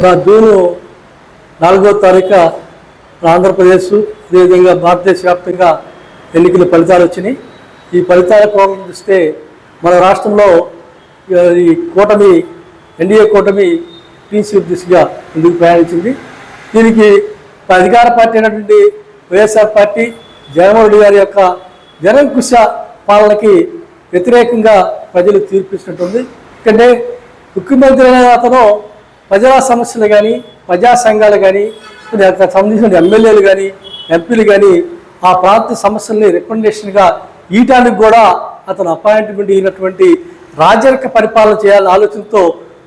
June నాలుగో తారీఖు ఆంధ్రప్రదేశ్ అదేవిధంగా భారతదేశ వ్యాప్తంగా ఎన్నికల ఫలితాలు వచ్చినాయి. ఈ ఫలితాల కోణం చూస్తే మన రాష్ట్రంలో ఈ కూటమి ఎన్డీఏ కూటమి టీసీ దిశగా ముందుకు ప్రయాణించింది. దీనికి అధికార పార్టీ అయినటువంటి వైఎస్ఆర్ పార్టీ జగన్మోహన్ రెడ్డి గారి యొక్క నిరంకుశ పాలనకి వ్యతిరేకంగా ప్రజలు తీర్పిస్తున్నట్టుంది ఎందుకంటే ముఖ్యమంత్రి అయిన అతను ప్రజా సమస్యలు కానీ ప్రజా సంఘాలు కానీ దానికి సంబంధించిన ఎమ్మెల్యేలు కానీ ఎంపీలు కానీ ఆ ప్రాంత సమస్యల్ని రికమెండేషన్గా ఈటానికి కూడా అతను అపాయింట్మెంట్ అయినటువంటి రాజరిక పరిపాలన చేయాలనే ఆలోచనతో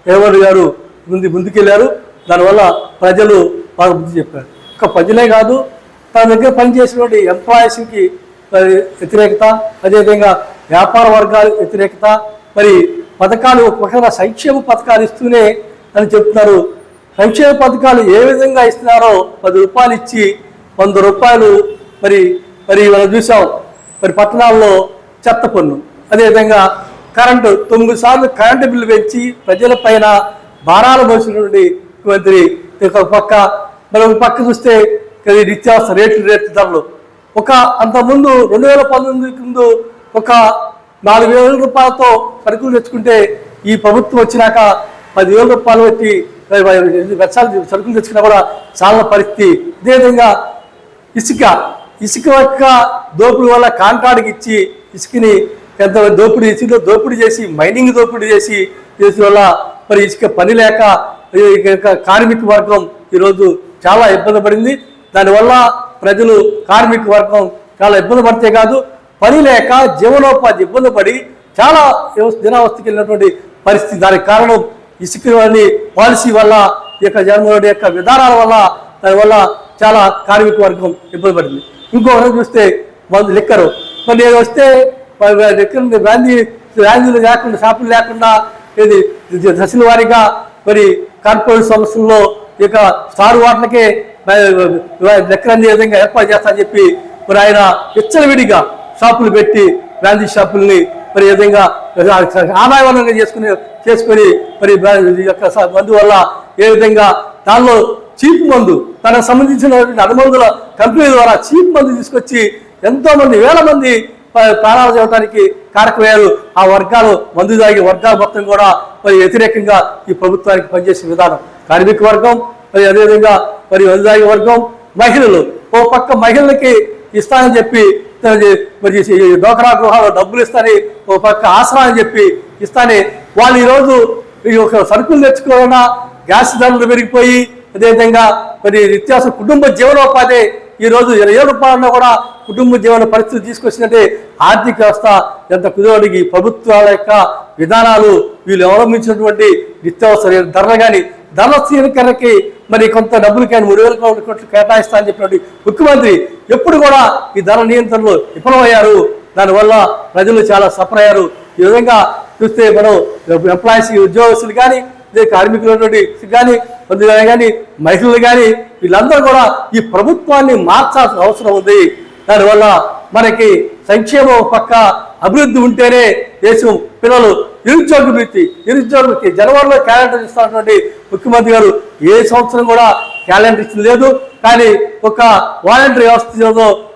రేవంత్ గారు ముందు ముందుకెళ్ళారు. దానివల్ల ప్రజలు బాగా బుద్ధి చెప్పారు. ఒక ప్రజలే కాదు తన దగ్గర పనిచేసినటువంటి ఎంప్లాయీస్కి వ్యతిరేకత అదేవిధంగా వ్యాపార వర్గాల వ్యతిరేకత మరి పథకాలు ఒక సంక్షేమ పథకాలు ఇస్తూనే అని చెప్తున్నారు. సంక్షేమ పథకాలు ఏ విధంగా ఇస్తున్నారో పది రూపాయలు ఇచ్చి వంద రూపాయలు మరి మరి మనం చూసాం. మరి పట్టణాల్లో చెత్త పన్ను. అదేవిధంగా కరెంటు తొమ్మిది సార్లు కరెంటు బిల్లు పెంచి ప్రజల పైన భారాలు మోసినటువంటి ముఖ్యమంత్రి ఒక పక్క. మరి ఒక పక్క చూస్తే నిత్యావసర రేట్లు రేట్లు ధరలు. ఒక అంతకుముందు రెండు వేల పంతొమ్మిది ముందు ఒక నాలుగు వేల రూపాయలతో సరుకులు తెచ్చుకుంటే ఈ ప్రభుత్వం వచ్చినాక పదివేల రూపాయలు పెట్టి వెచ్చాలు సరుకులు తెచ్చుకున్నా కూడా చాలా పరిస్థితి. అదేవిధంగా ఇసుక. ఇసుక యొక్క దోపిడీ వల్ల కాంట్రాక్ట్కి ఇచ్చి ఇసుకని పెద్ద దోపిడీ ఇసుకలో దోపిడీ చేసి మైనింగ్ దోపిడీ చేసి చేసిన వల్ల మరి ఇసుక పని లేక యొక్క కార్మిక వర్గం ఈరోజు చాలా ఇబ్బంది పడింది. దానివల్ల ప్రజలు కార్మిక వర్గం చాలా ఇబ్బంది పడితే కాదు పని లేక జీవనోపాధి ఇబ్బంది పడి చాలా దినావస్థకి వెళ్ళినటువంటి పరిస్థితి. దానికి కారణం ఇసుక అనే పాలసీ వల్ల ఈ యొక్క జగన్మోహన్ యొక్క విధానాల వల్ల దానివల్ల చాలా కార్మిక వర్గం ఇబ్బంది పడింది. ఇంకొకటి చూస్తే మందు లిక్కరు. మరి నేను వస్తే లిక్కర్ గాంధీ బ్రాందీలు లేకుండా షాపులు లేకుండా ఇది దశల వారీగా మరి కార్పొరేట్ సంస్థల్లో ఈ స్టార్ వాటర్లకే లెక్కలు అందే విధంగా ఏర్పాటు చేస్తా చెప్పి మరి ఆయన విచ్చలవిడిగా షాపులు పెట్టి బ్రాంచీ షాపుల్ని మరి ఈ విధంగా ఆదాయవరంగా చేసుకుని చేసుకొని మరి యొక్క మందు వల్ల ఏ విధంగా దానిలో చీప్ మందు తనకు సంబంధించిన అనుమందుల కంపెనీ ద్వారా చీప్ మందు తీసుకొచ్చి ఎంతో మంది వేల మంది ప్రాణాలు చేయడానికి కారకమయ్యారు. ఆ వర్గాలు మందు తాగి వర్గాలు మొత్తం కూడా మరి వ్యతిరేకంగా ఈ ప్రభుత్వానికి పనిచేసే విధానం. కార్మిక వర్గం మరి అదేవిధంగా మరి మందు తాగే వర్గం మహిళలు ఓ పక్క మహిళలకి ఇస్తానని చెప్పి మరి డోకరా గృహాలు డబ్బులు ఇస్తానని ఓ పక్క ఆసరా అని చెప్పి ఇస్తానే. వాళ్ళు ఈరోజు ఈ ఒక సరుకులు తెచ్చుకోవాలన్నా గ్యాస్ ధరలు పెరిగిపోయి అదేవిధంగా మరి నిత్యావసర కుటుంబ జీవనోపాధి ఈ రోజు ఇరవై ఏడు రూపాయలన్నా కూడా కుటుంబ జీవన పరిస్థితి తీసుకొచ్చినట్టే ఆర్థిక వ్యవస్థ ఎంత కుదరడికి ప్రభుత్వాల యొక్క విధానాలు వీళ్ళు అవలంబించినటువంటి నిత్యావసర ధరలు కానీ ధరల స్థిరీకరణకి మరి కొంత డబ్బులు కానీ మూడు వేల కోట్లు కేటాయిస్తా అని చెప్పినటువంటి ముఖ్యమంత్రి ఎప్పుడు కూడా ఈ ధర నియంత్రణలో విఫలమయ్యారు. దానివల్ల ప్రజలు చాలా సఫర్ అయ్యారు. ఈ విధంగా చూస్తే మనం ఎంప్లాయీస్ ఉద్యోగస్తులు కానీ ఇదే కార్మికులు కానీ మంది కానీ మహిళలు కానీ వీళ్ళందరూ కూడా ఈ ప్రభుత్వాన్ని మార్చాల్సిన అవసరం ఉంది. దానివల్ల మనకి సంక్షేమం ఒక పక్క అభివృద్ధి ఉంటేనే దేశం పిల్లలు నిరుద్యోగ భీతి నిరుద్యోగ భీతి జనవరిలో క్యాలెండర్ ఇస్తున్నటువంటి ముఖ్యమంత్రి గారు ఏ సంవత్సరం కూడా క్యాలెండర్ ఇచ్చింది లేదు. కానీ ఒక వాలంటరీ వ్యవస్థ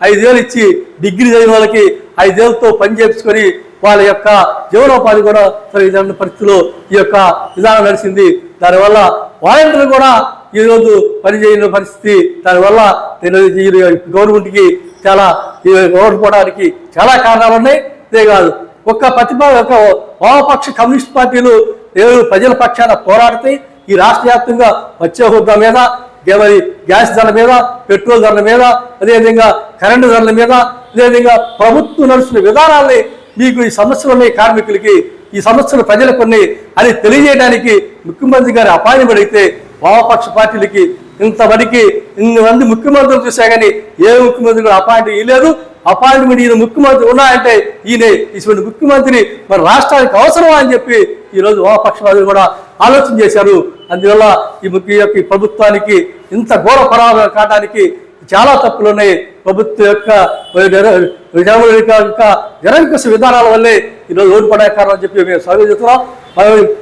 ఐదేళ్ళు ఇచ్చి డిగ్రీ చదివిన వాళ్ళకి ఐదేళ్ళతో పని చేపించుకొని వాళ్ళ యొక్క జీవనోపాధి కూడా సరిగిన పరిస్థితిలో ఈ యొక్క విధానం నడిచింది. దానివల్ల వాలంటీర్లు కూడా ఈరోజు పనిచేయని పరిస్థితి దానివల్ల గవర్నమెంట్కి చాలా ఈ ఓడిపోవడానికి చాలా కారణాలు ఉన్నాయి. ఇదే కాదు ఒక్క ప్రతిభ ఒక వామపక్ష కమ్యూనిస్ట్ పార్టీలు ప్రజల పక్షాన పోరాడితే ఈ రాష్ట్ర వ్యాప్తంగా వచ్చే హోదా మీద గే- మరి గ్యాస్ ధరల మీద పెట్రోల్ ధరల మీద అదేవిధంగా కరెంటు ధరల మీద అదేవిధంగా ప్రభుత్వం నడుస్తున్న విధానాల్ని మీకు ఈ సమస్యలు ఉన్నాయి కార్మికులకి ఈ సమస్యలు ప్రజలకు ఉన్నాయి అని తెలియజేయడానికి ముఖ్యమంత్రి గారి అపాయం అడిగితే వామపక్ష పార్టీలకి ఇంతవరకు ఇన్ని మంది ముఖ్యమంత్రులు చూసా కానీ ఏ ముఖ్యమంత్రి కూడా అపాయింట్ ఇవ్వలేదు అపాయింట్మెంట్ ఈయన ముఖ్యమంత్రి ఉన్నాయంటే ఈయన ఇటువంటి ముఖ్యమంత్రి మన రాష్ట్రానికి అవసరమా అని చెప్పి ఈరోజు వామపక్షవాదులు కూడా ఆలోచన చేశారు. అందువల్ల ఈ ముఖ్య యొక్క ప్రభుత్వానికి ఇంత ఘోర పరాధం కావడానికి చాలా తప్పులు ఉన్నాయి ప్రభుత్వం యొక్క జగన్ యొక్క నిరంకుశ విధానాల వల్లే ఈరోజు ఓడిపడే కారణం అని చెప్పి మేము స్వాగతం చేస్తున్నాం.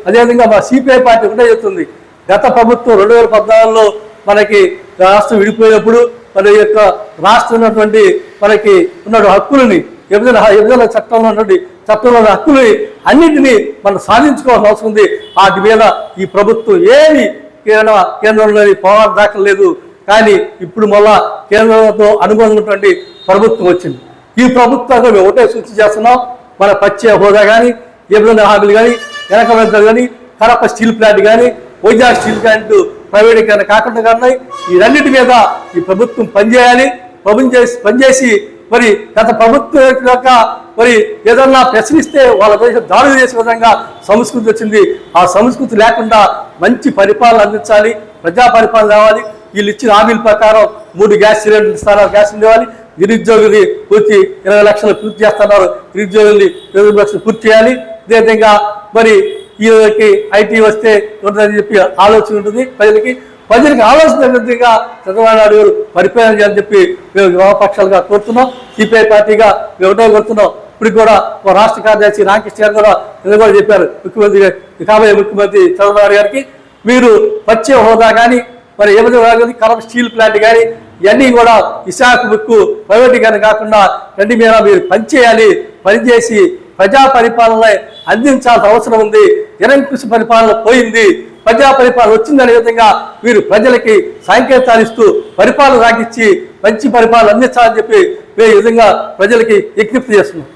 అదేవిధంగా మా సిపిఐ పార్టీ ఒకటే చెప్తుంది. గత ప్రభుత్వం రెండు వేల పద్నాలుగులో మనకి రాష్ట్రం విడిపోయినప్పుడు మన యొక్క రాష్ట్రం ఉన్నటువంటి మనకి ఉన్న హక్కులని విభజన విభజన చట్టంలో ఉన్నటువంటి చట్టంలో ఉన్న హక్కులని అన్నింటినీ మనం సాధించుకోవాల్సిన అవసరం ఉంది. వాటి మీద ఈ ప్రభుత్వం ఏమి కేంద్ర కేంద్రంలోని పోరాటం దాఖలేదు కానీ ఇప్పుడు మళ్ళా కేంద్రంతో అనుబంధం ఉన్నటువంటి ప్రభుత్వం వచ్చింది. ఈ ప్రభుత్వాన్ని మేము ఒకటే సూచన చేస్తున్నాం. మన పచ్చే హోదా కానీ విభజన హామీలు కానీ వెనక వెంటలు కానీ కడప స్టీల్ ప్లాంట్ కానీ వైజాగ్ స్టీల్ ప్లాంట్ ప్రైవేటీకరణ కాకుండా కానీ ఈ రెండింటి మీద ఈ ప్రభుత్వం పనిచేయాలి. పనిచేసి చేసి పనిచేసి మరి గత ప్రభుత్వం యొక్క మరి ఏదన్నా ప్రశ్నిస్తే వాళ్ళ దేశం దాడులు చేసే విధంగా సంస్కృతి వచ్చింది. ఆ సంస్కృతి లేకుండా మంచి పరిపాలన అందించాలి ప్రజా పరిపాలన రావాలి. వీళ్ళు ఇచ్చిన హామీల ప్రకారం మూడు గ్యాస్ సిలిండర్ ఇస్తారా గ్యాస్ ఇవ్వాలి నిరుద్యోగుల్ని పూర్తి ఇరవై లక్షలు పూర్తి చేస్తున్నారు. నిరుద్యోగుల్ని ఇరవై లక్షలు పూర్తి చేయాలి. అదేవిధంగా మరి ఈ ఐటీ వస్తే ఉంటుందని చెప్పి ఆలోచన ఉంటుంది ప్రజలకి. ప్రజలకు ఆలోచన విధంగా చంద్రబాబు నాయుడు గారు పరిపాలన చేయాలని చెప్పి మేము వామపక్షాలుగా కోరుతున్నాం. సిపిఐ పార్టీగా మేము ఒకటే కోరుతున్నాం. ఇప్పుడు కూడా మా రాష్ట్ర కార్యదర్శి రామకృష్ణ గారు కూడా నిన్న కూడా చెప్పారు. ముఖ్యమంత్రి కాబోయే ముఖ్యమంత్రి చంద్రబాబు నాయుడు గారికి మీరు వచ్చే హోదా కానీ మరి ఏమైనా కలప స్టీల్ ప్లాంట్ కానీ ఇవన్నీ కూడా విశాఖ ముక్కు ప్రైవేటీకరణ కాకుండా రెండు మీద మీరు పనిచేయాలి పనిచేసి ప్రజా పరిపాలన అందించాల్సిన అవసరం ఉంది. నిరంకుశ పరిపాలన పోయింది. ప్రజా పరిపాలన వచ్చిందనే విధంగా వీరు ప్రజలకి సాంకేతాలు ఇస్తూ పరిపాలన సాగించి మంచి పరిపాలన అందించాలని చెప్పి ఈ విధంగా ప్రజలకి విజ్ఞప్తి చేస్తున్నాం.